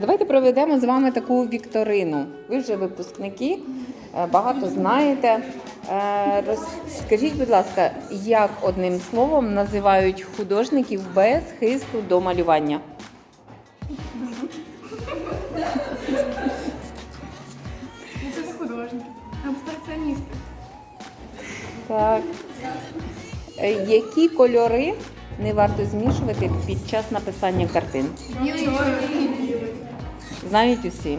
Давайте проведемо з вами таку вікторину. Ви вже випускники, е, багато знаєте. Е, Розкажіть, будь ласка, як одним словом називають художників без хисту до малювання? Це не художники, абстракціоністи. Так. Е, Які кольори не варто змішувати під час написання картин? Білий чорний. Знають усі.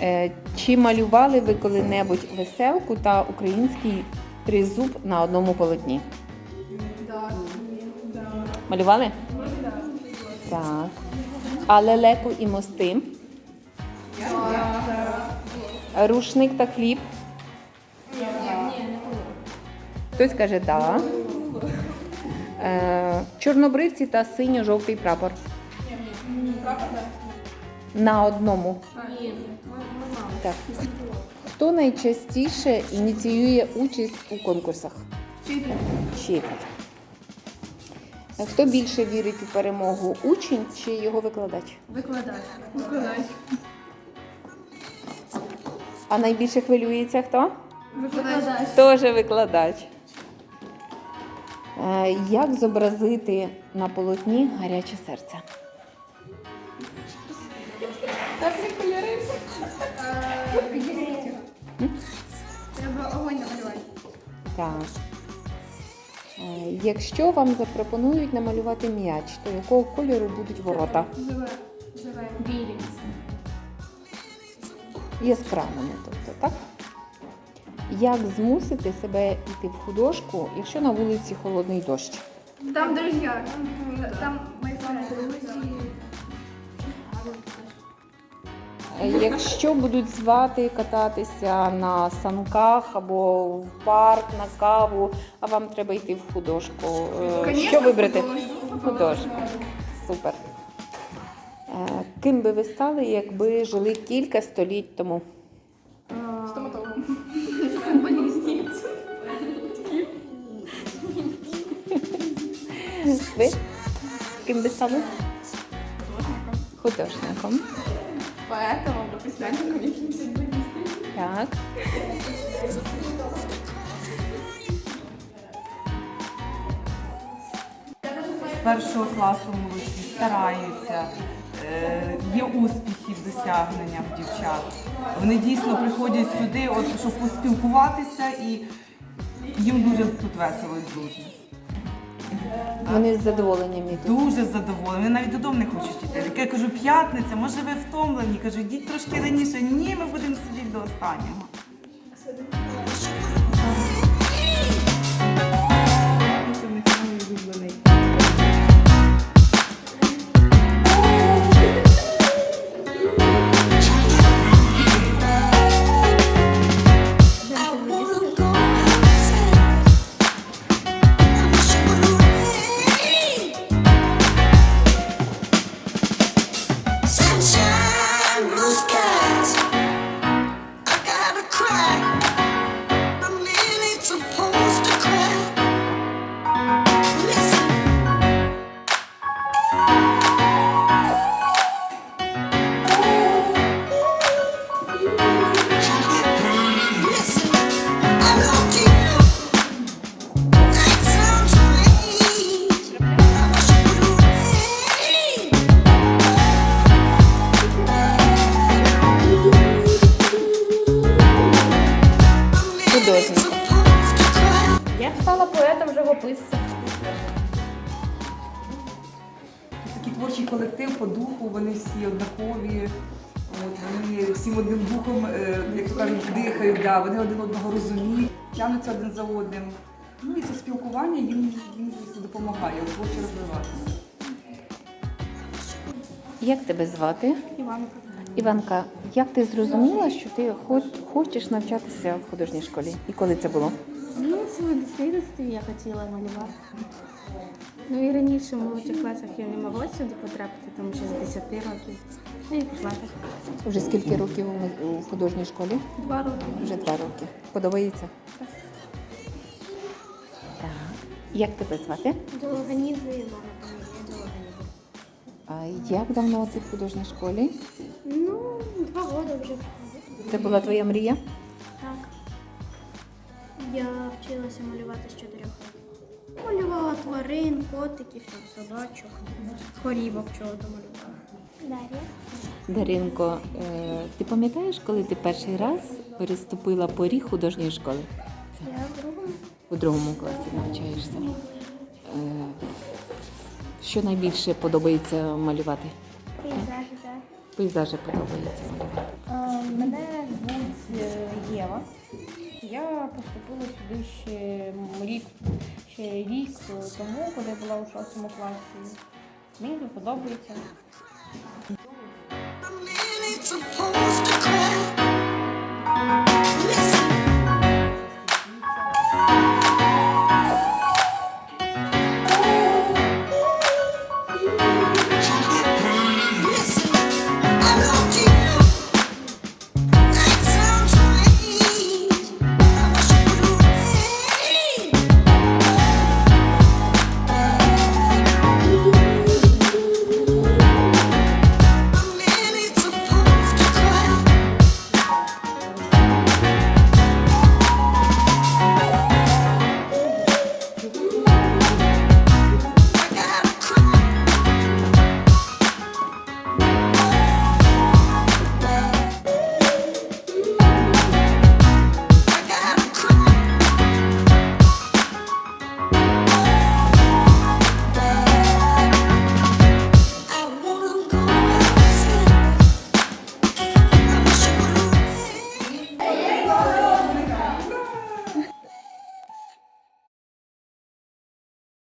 Е, Чи малювали ви коли-небудь веселку та український тризуб на одному полотні? Так. Малювали? Так. А лелеку і мости? Рушник та хліб? Хтось каже так. Е, Чорнобривці та синьо-жовтий прапор. На одному. Так. Хто найчастіше ініціює участь у конкурсах? Вчитель. Вчитель. Хто більше вірить у перемогу? Учень чи його викладач? Викладач. Викладач. А найбільше хвилюється хто? Викладач. Теж викладач. Е, Як зобразити на полотні гаряче серце? Так не кольори. Треба огонь намалювати. Так. Е, Якщо вам запропонують намалювати м'яч, то якого кольору будуть ворота? Білі. Яскравими, тобто, так? Як змусити себе йти в художку, якщо на вулиці холодний дощ? Там друзі. Там Якщо будуть звати кататися на санках або в парк на каву, а вам треба йти в художку, е, що вибрати? художку. Супер. Е, Ким би ви стали, якби жили кілька століть тому? Стоматологом. Ви? Ким би стали? Художником. Поетом або письменником якимось. Так. з першого класу молодці стараються, е, є успіхи в досягненнях дівчат. Вони дійсно приходять сюди, от, щоб поспілкуватися, і їм дуже тут весело і дружно. Вони з задоволенням йдуть. Дуже задоволені. Вони навіть додому не хочуть йти. Я кажу, п'ятниця, може ви втомлені? Кажу, йдіть трошки раніше. Ні, ми будемо сидіти до останнього. Я стала поетом живописцем. Такий творчий колектив по духу, вони всі однакові. От, вони всім одним духом, е, як то кажуть, дихають, да, вони один одного розуміють, тягнуться один за одним. Ну і це спілкування їм, їм допомагає творчо розвиватися. Як тебе звати? Іванка. Іванка, як ти зрозуміла, що ти хочеш навчатися в художній школі? І коли це було? Саме дитинстві я хотіла малювати. Ну і раніше в молодших класах я не могла сюди потрапити, тому що з 10 років. Ну і пішла так. Вже скільки років у- художній школі? Два роки. Вже два роки. Подобається? Так. Як тебе звати? До організу і мама до організу. А як давно ти в художній школі? Ну, два роки вже. Це була твоя мрія? Я вчилася малювати з чотирьох років. Малювала тварин, котиків, там, собачок, хорівок чого то малювала. Дар'я. Даринко, е, ти пам'ятаєш, коли ти перший раз переступила поріг художньої школи? Я в другому. У другому класі навчаєшся. Е, Що найбільше подобається малювати? Пейзажі, так. Пейзажі подобається малювати. поступила сюди ще рік, ще рік тому, коли була у шостому класі. Мені подобається.